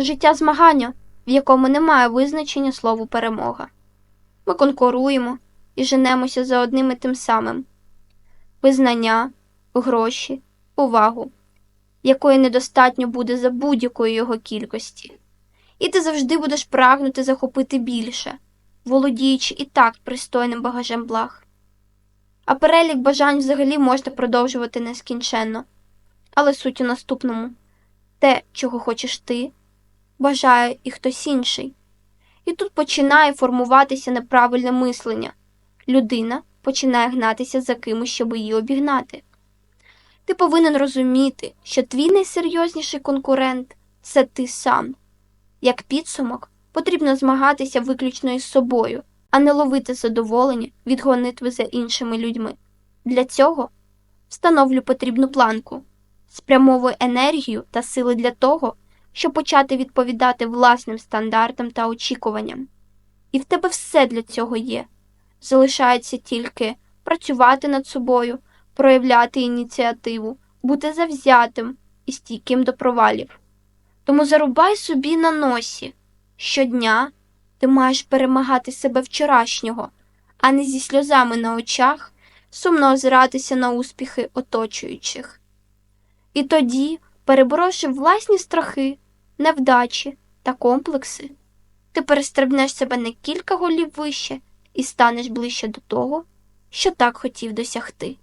Життя змагання, в якому немає визначення слову перемога. Ми конкуруємо і женемося за одним і тим самим визнання, гроші, увагу, якої недостатньо буде за будь-якої його кількості. І ти завжди будеш прагнути захопити більше, володіючи і так пристойним багажем благ. А перелік бажань взагалі можна продовжувати нескінченно. Але суть у наступному те, чого хочеш ти, бажає і хтось інший. І тут починає формуватися неправильне мислення. Людина починає гнатися за кимось, щоб її обігнати. Ти повинен розуміти, що твій найсерйозніший конкурент це ти сам. Як підсумок, потрібно змагатися виключно із собою, а не ловити задоволення від гонитви за іншими людьми. Для цього встановлю потрібну планку, спрямовую енергію та сили для того, щоб почати відповідати власним стандартам та очікуванням. І в тебе все для цього є. Залишається тільки працювати над собою, проявляти ініціативу, бути завзятим і стійким до провалів. Тому зарубай собі на носі. Щодня ти маєш перемагати себе вчорашнього, а не зі сльозами на очах сумно озиратися на успіхи оточуючих. І тоді, переборовши власні страхи, невдачі та комплекси, ти перестрибнеш себе на кілька голів вище і станеш ближче до того, що так хотів досягти.